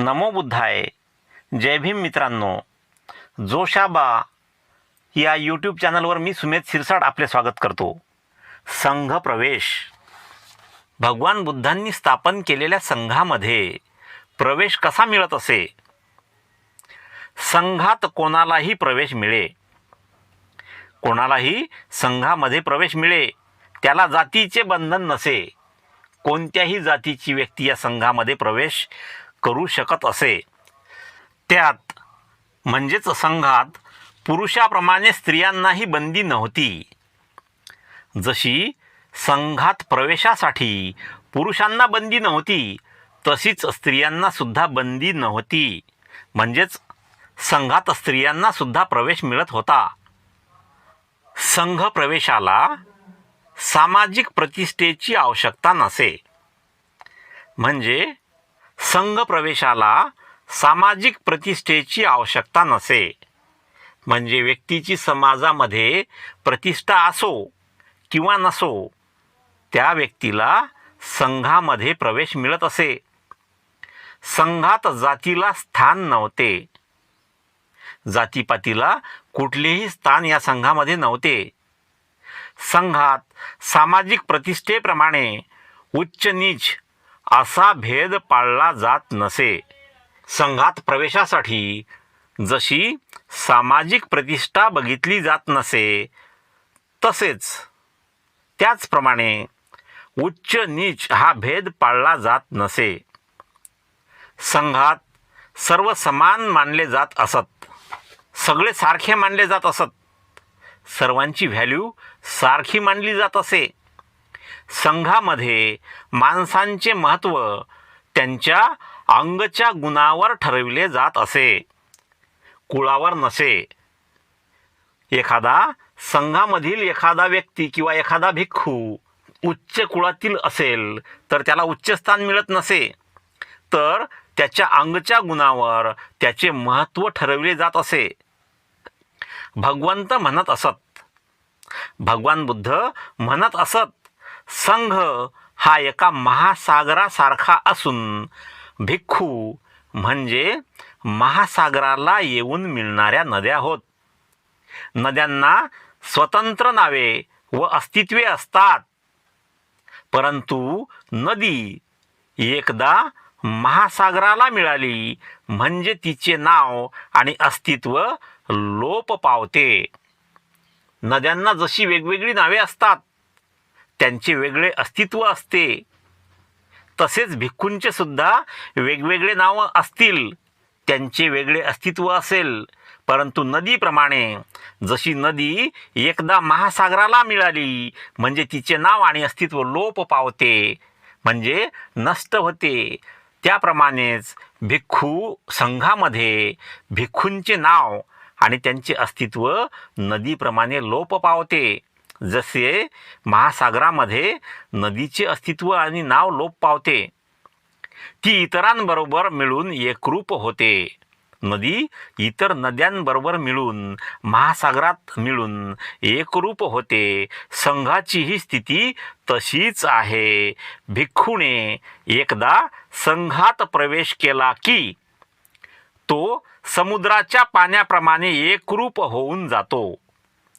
नमो बुद्धाय. जय भीम मित्रांनो. जोशाबा या यूट्यूब चॅनलवर मी सुमेध शिरसाट आपले स्वागत करतो. संघ प्रवेश. भगवान बुद्धांनी स्थापन केलेल्या संघामध्ये प्रवेश कसा मिळत असे? संघात कोणालाही प्रवेश मिळे? कोणालाही संघामध्ये प्रवेश मिळे? त्याला जातीचे बंधन नसे. कोणत्याही जातीची व्यक्ती या संघामध्ये प्रवेश करू शकत असे. त्यात म्हणजेच संघात पुरुषाप्रमाणे स्त्रियांनाही बंदी नव्हती. जशी संघात प्रवेशासाठी पुरुषांना बंदी नव्हती तशीच स्त्रियांना सुद्धा बंदी नव्हती. म्हणजेच संघात स्त्रियांना सुद्धा प्रवेश मिळत होता. संघ प्रवेशाला सामाजिक प्रतिष्ठेची आवश्यकता नसे. म्हणजे संघ प्रवेशाला सामाजिक प्रतिष्ठेची आवश्यकता नसे. म्हणजे व्यक्तीची समाजामध्ये प्रतिष्ठा असो किंवा नसो त्या व्यक्तीला संघामध्ये प्रवेश मिळत असे. संघात जातीला स्थान नव्हते. जातीपातीला कुठलेही स्थान या संघामध्ये नव्हते. संघात सामाजिक प्रतिष्ठेप्रमाणे उच्च नीच असा भेद पाळला जात नसे. संघात प्रवेशासाठी जशी सामाजिक प्रतिष्ठा बघितली जात नसे तसेच त्याचप्रमाणे उच्च नीच हा भेद पाळला जात नसे. संघात सर्व समान मानले जात असत. सगळे सारखे मानले जात असत. सर्वांची व्हॅल्यू सारखी मानली जात असे. संघामध्ये माणसांचे महत्त्व त्यांच्या अंगच्या गुणावर ठरविले जात असे. कुळावर नसे. एखादा संघामधील एखादा व्यक्ती किंवा एखादा भिक्खू उच्च कुळातील असेल तर त्याला उच्च स्थान मिळत नसे. तर त्याच्या अंगच्या गुणावर त्याचे महत्त्व ठरविले जात असे. भगवंत म्हणत असत. भगवान बुद्ध म्हणत असत संघ हा एका महासागरासारखा असून भिक्खू म्हणजे महासागराला येऊन मिळणाऱ्या नद्या होत. नद्यांना स्वतंत्र नावे व अस्तित्वे असतात. परंतु नदी एकदा महासागराला मिळाली म्हणजे तिचे नाव आणि अस्तित्व लोप पावते. नद्यांना जशी वेगवेगळी नावे असतात त्यांचे वेगळे अस्तित्व असते. तसेच भिक्खूंचे सुद्धा वेगवेगळे नावं असतील. त्यांचे वेगळे अस्तित्व असेल. परंतु नदीप्रमाणे जशी नदी एकदा महासागराला मिळाली म्हणजे तिचे नाव आणि अस्तित्व लोप पावते म्हणजे नष्ट होते. त्याप्रमाणेच भिक्खू संघामध्ये भिक्खूंचे नाव आणि त्यांचे अस्तित्व नदीप्रमाणे लोप पावते. जसे महासागरामध्ये नदीचे अस्तित्व आणि नाव लोप पावते ती इतरांबरोबर मिळून एकरूप होते. नदी इतर नद्यांबरोबर मिळून महासागरात मिळून एकरूप होते. संघाची ही स्थिती तशीच आहे. भिक्खूने एकदा संघात प्रवेश केला की तो समुद्राच्या पाण्याप्रमाणे एकरूप होऊन जातो.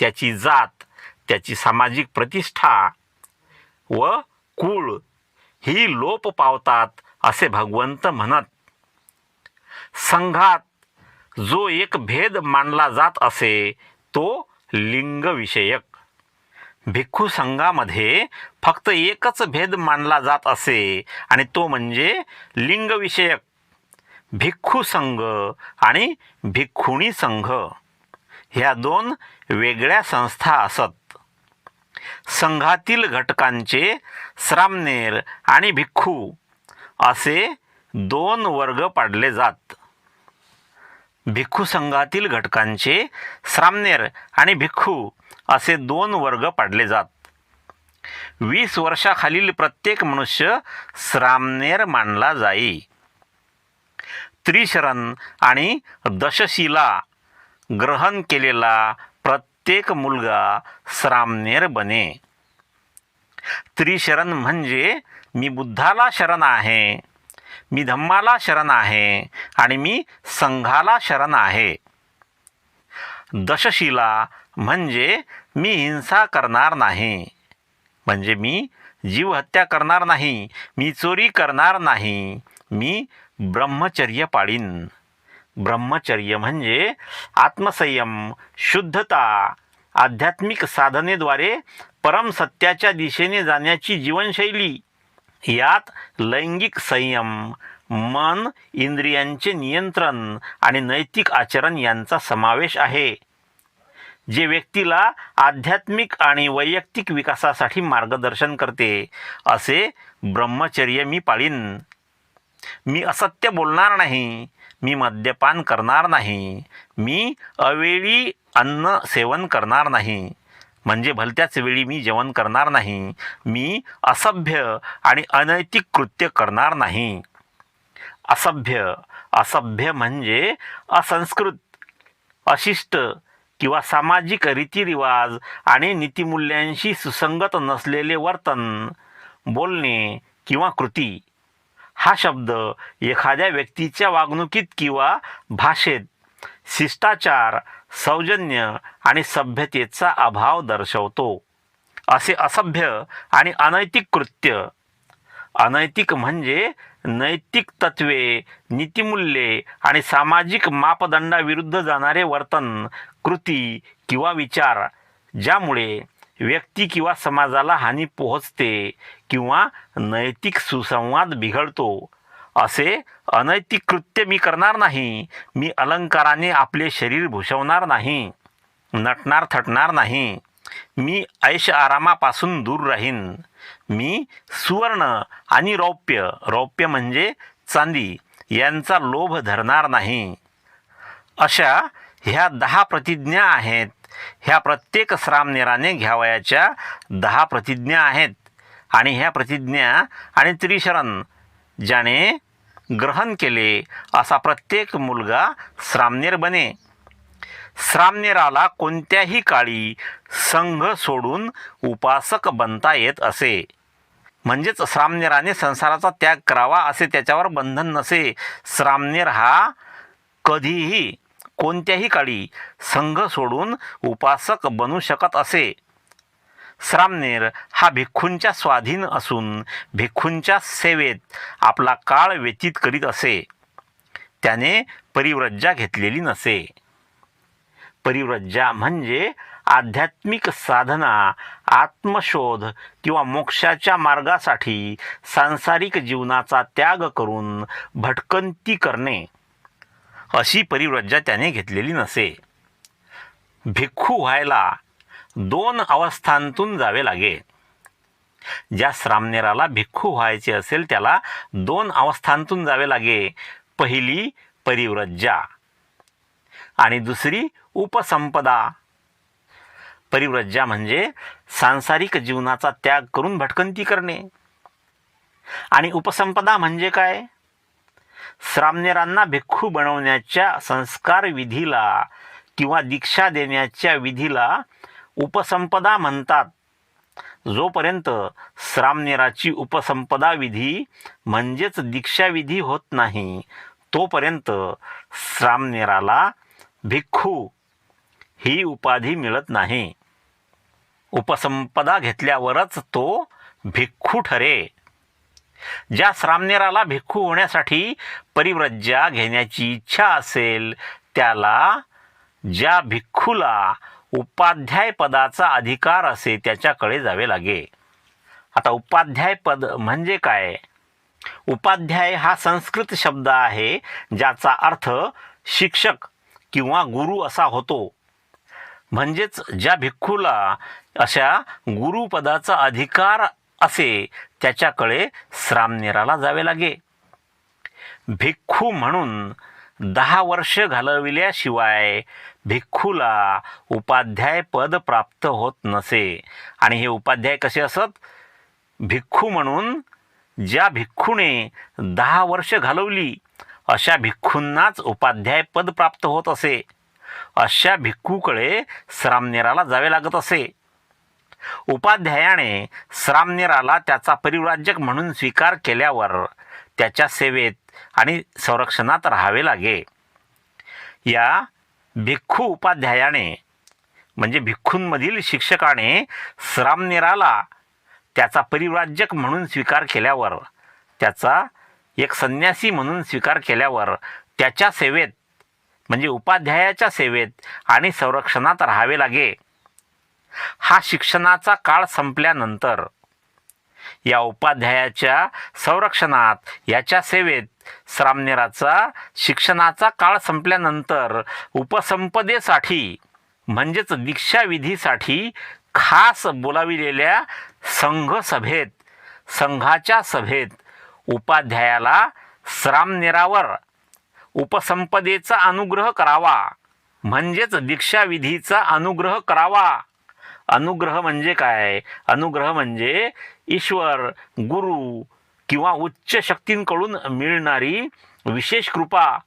त्याची जात त्याची सामाजिक प्रतिष्ठा व कुळ ही लोप पावतात असे भगवंत म्हणत. संघात जो एक भेद मानला जात असे तो लिंगविषयक. भिक्खू संघामध्ये फक्त एकच भेद मानला जात असे आणि तो म्हणजे लिंगविषयक. भिक्खू संघ आणि भिक्खुणी संघ. ह्या दोन वेगळ्या संस्था असत. संघातील घटकांचे श्रामनेर आणि भिक्खू असे दोन वर्ग पाडले जात. भिक्खू संघातील घटकांचे श्रामनेर आणि भिक्खू असे दोन वर्ग पाडले जात. वीस वर्षाखालील प्रत्येक मनुष्य श्रामनेर मानला जाई. त्रिशरण आणि दशशिला ग्रहण केलेला प्रत्येक मुलगा श्रामनेर बने. त्रिशरण म्हणजे मी बुद्धाला शरण आहे मी धम्माला शरण आहे आणि मी संघाला शरण आहे. दशशिला म्हणजे मी हिंसा करणार नाही. म्हणजे मी जीवहत्या करणार नाही मी चोरी करणार नाही मी ब्रह्मचर्य पाळीन ब्रह्मचर्य म्हणजे आत्मसंयम शुद्धता आध्यात्मिक साधनेद्वारे परमसत्याच्या दिशेने जाण्याची जीवनशैली. यात लैंगिक संयम मन इंद्रियांचे नियंत्रण आणि नैतिक आचरण यांचा समावेश आहे. जे व्यक्तीला आध्यात्मिक आणि वैयक्तिक विकासासाठी मार्गदर्शन करते असे ब्रह्मचर्य मी पाळीन. मी असत्य बोलणार नाही मी मद्यपान करणार नाही मी अवेळी अन्न सेवन करणार नाही म्हणजे भलत्याच वेळी मी जेवण करणार नाही मी असभ्य आणि अनैतिक कृत्य करणार नाही. असभ्य असभ्य म्हणजे असंस्कृत अशिष्ट किंवा सामाजिक रीतिरिवाज आणि नीतिमूल्यांशी सुसंगत नसलेले वर्तन बोलणे किंवा कृती. हा शब्द एखाद्या व्यक्तीच्या वागणुकीत किंवा भाषेत शिष्टाचार सौजन्य आणि सभ्यतेचा अभाव दर्शवतो. असे असभ्य आणि अनैतिक कृत्य. अनैतिक म्हणजे नैतिक तत्वे नीतिमूल्ये आणि सामाजिक मापदंडाविरुद्ध जाणारे वर्तन कृती किंवा विचार ज्यामुळे व्यक्ती किंवा समाजाला हानी पोहोचते किंवा नैतिक सुसंवाद बिघडतो. असे अनैतिक कृत्य मी करणार नाही. मी अलंकाराने आपले शरीर भूषवणार नाही. नटणार थटणार नाही. मी ऐश आरामापासून दूर राहीन. मी सुवर्ण आणि रौप्य रौप्य म्हणजे चांदी यांचा लोभ धरणार नाही. अशा ह्या दहा प्रतिज्ञा आहेत. ह्या प्रत्येक श्रामनेराने घ्यावयाच्या दहा प्रतिज्ञा आहेत. आणि ह्या प्रतिज्ञा आणि त्रिशरण ज्याने ग्रहण केले असा प्रत्येक मुलगा श्रामनेर बने. श्रामनेराला कोणत्याही काळी संघ सोडून उपासक बनता येत असे. म्हणजेच श्रामनेराने संसाराचा त्याग करावा असे त्याच्यावर बंधन नसे. श्रामनेर हा कधीही कोणत्याही काळी संघ सोडून उपासक बनू शकत असे. श्रामनेर हा भिक्खूंच्या स्वाधीन असून भिक्खूंच्या सेवेत आपला काळ व्यतीत करीत असे. त्याने परिव्रज्जा घेतलेली नसे. परिव्रज्जा म्हणजे आध्यात्मिक साधना आत्मशोध किंवा मोक्षाच्या मार्गासाठी सांसारिक जीवनाचा त्याग करून भटकंती करणे. अशी परिव्रज्जा त्याने घेतलेली नसे. भिक्खू व्हायला दोन अवस्थांतून जावे लागे. ज्या श्रामनेराला भिक्खू व्हायचे असेल त्याला दोन अवस्थांतून जावे लागे. पहिली परिव्रज्जा आणि दुसरी उपसंपदा. परिव्रज्जा म्हणजे सांसारिक जीवनाचा त्याग करून भटकंती करणे. आणि उपसंपदा म्हणजे काय? श्रामनेरांना भिक्खू बनवण्याच्या संस्कार विधीला किंवा दीक्षा देण्याच्या विधीला उपसंपदा म्हणतात. जोपर्यंत श्रामनेराची उपसंपदा विधी म्हणजेच दीक्षाविधी होत नाही तोपर्यंत श्रामनेराला भिक्खू ही उपाधी मिळत नाही. उपसंपदा घेतल्यावरच तो भिक्खू ठरे. ज्या श्रामनेराला भिक्खू होण्यासाठी परिव्रज्जा घेण्याची इच्छा असेल त्याला ज्या भिक्खूला उपाध्याय पदाचा अधिकार असे त्याच्याकडे जावे लागे. आता उपाध्याय पद म्हणजे काय? उपाध्याय हा संस्कृत शब्द आहे ज्याचा अर्थ शिक्षक किंवा गुरु असा होतो. म्हणजेच ज्या भिक्खूला अशा गुरुपदाचा अधिकार असे त्याच्याकडे श्रामनेराला जावे लागे. भिक्खू म्हणून दहा वर्ष घालविल्याशिवाय भिक्खूला उपाध्याय पद प्राप्त होत नसे. आणि हे उपाध्याय कसे असत? भिक्खू म्हणून ज्या भिक्खूने दहा वर्ष घालवली अशा भिक्खूंनाच उपाध्याय पद प्राप्त होत असे. अशा भिक्खूकडे श्रामनेराला जावे लागत असे. उपाध्यायाने श्रामनेराला त्याचा परिव्राजक म्हणून स्वीकार केल्यावर त्याच्या सेवेत आणि संरक्षणात राहावे लागे. या भिक्खू उपाध्यायाने म्हणजे भिक्खूंमधील शिक्षकाने श्रामनेराला त्याचा परिव्राज्यक म्हणून स्वीकार केल्यावर त्याचा एक संन्यासी म्हणून स्वीकार केल्यावर त्याच्या सेवेत म्हणजे उपाध्यायाच्या सेवेत आणि संरक्षणात राहावे लागे. हा शिक्षणाचा काळ संपल्यानंतर या उपाध्यायाच्या संरक्षणात याच्या सेवेत श्रामनेराचा शिक्षणाचा काळ संपल्यानंतर उपसंपदेसाठी म्हणजेच दीक्षाविधीसाठी खास बोलाविलेल्या संघ सभेत संघाच्या सभेत उपाध्यायाला श्रामनेरावर उपसंपदेचा अनुग्रह करावा म्हणजेच दीक्षाविधीचा अनुग्रह करावा. अनुग्रह म्हणजे काय? अनुग्रह म्हणजे ईश्वर गुरु किंवा उच्च शक्तींकडून मिळणारी विशेष कृपा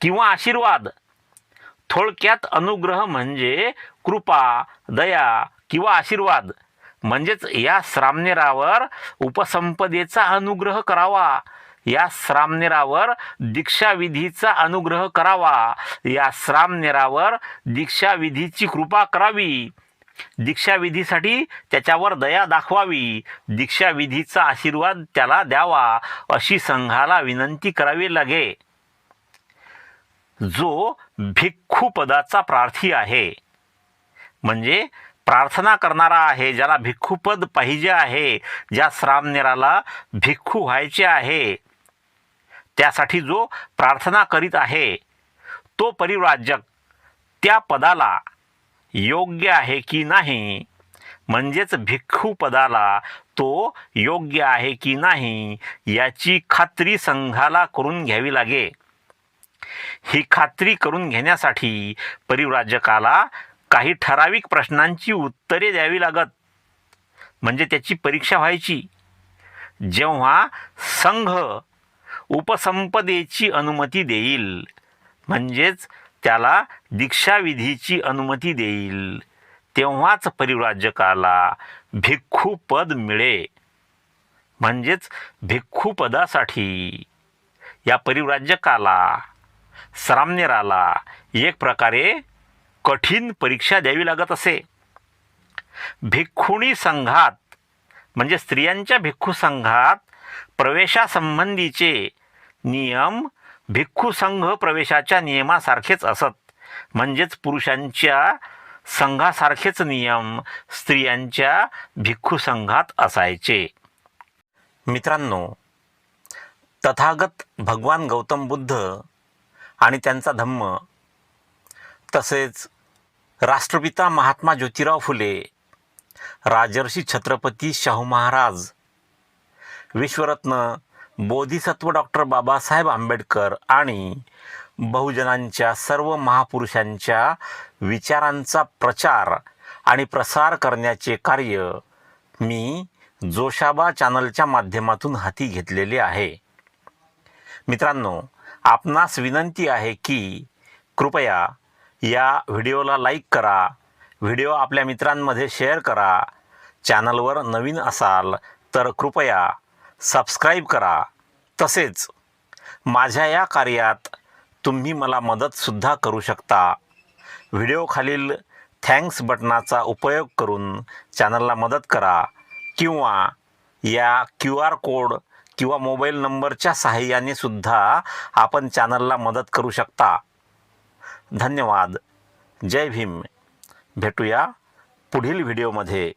किंवा आशीर्वाद. थोडक्यात अनुग्रह म्हणजे कृपा दया किंवा आशीर्वाद. म्हणजेच या श्रामनेरावर उपसंपदेचा अनुग्रह करावा. या श्रामनेरावर दीक्षाविधीचा अनुग्रह करावा. या श्रामनेरावर दीक्षाविधीची कृपा करावी. दीक्षाविधीसाठी त्याच्यावर दया दाखवावी. दीक्षाविधीचा आशीर्वाद त्याला द्यावा अशी संघाला विनंती करावी लागे. जो भिक्खू पदाचा प्रार्थी आहे म्हणजे प्रार्थना करणारा आहे ज्याला भिक्खूपद पाहिजे आहे ज्या श्रामनेराला भिक्खू व्हायचे आहे त्यासाठी जो प्रार्थना करीत आहे तो परिव्राजक त्या पदाला योग्य आहे की नाही? म्हणजेच भिक्खू पदाला तो योग्य आहे की नाही याची खात्री संघाला करून घ्यावी लागे. ही खात्री करून घेण्यासाठी परिव्राजकाला काही ठराविक प्रश्नांची उत्तरे द्यावी लागत. म्हणजे त्याची परीक्षा व्हायची. जेव्हा संघ उपसंपदेची अनुमती देईल म्हणजेच त्याला दीक्षाविधीची अनुमती देईल. तेव्हाच परिव्राजकाला भिक्खूपद मिळे. म्हणजेच भिक्खूपदासाठी. या परिव्राजकाला श्रामनेराला एक प्रकारे कठीण परीक्षा द्यावी लागत असे. भिक्खुणी संघात म्हणजे स्त्रियांच्या भिक्खू संघात प्रवेशासंबंधीचे नियम भिक्खू संघ प्रवेशाच्या नियमासारखेच असत. म्हणजेच पुरुषांच्या संघासारखेच नियम स्त्रियांच्या भिक्खू संघात असायचे. मित्रांनो तथागत भगवान गौतम बुद्ध आणि त्यांचा धम्म तसेच राष्ट्रपिता महात्मा ज्योतिराव फुले राजर्षी छत्रपती शाहू महाराज विश्वरत्न बोधिसत्व डॉक्टर बाबासाहेब आंबेडकर आणि बहुजनांच्या सर्व महापुरुषांच्या विचारांचा प्रचार आणि प्रसार करण्याचे कार्य मी जोशाबा चॅनलच्या माध्यमातून हाती घेतलेले आहे. मित्रांनो आपणास विनंती आहे की कृपया या व्हिडिओला लाईक करा व्हिडिओ आपल्या मित्रांमध्ये शेअर करा चॅनलवर नवीन असाल तर कृपया सबस्क्राईब करा. तसेच माझ्या या कार्यात तुम्ही मला मदतसुद्धा करू शकता. व्हिडिओखालील थँक्स बटनाचा उपयोग करून चॅनलला मदत करा किंवा या क्यू आर कोड किंवा मोबाईल नंबरच्या सहाय्याने सुद्धा आपण चॅनलला मदत करू शकता. धन्यवाद. जय भीम. भेटूया पुढील व्हिडिओमध्ये.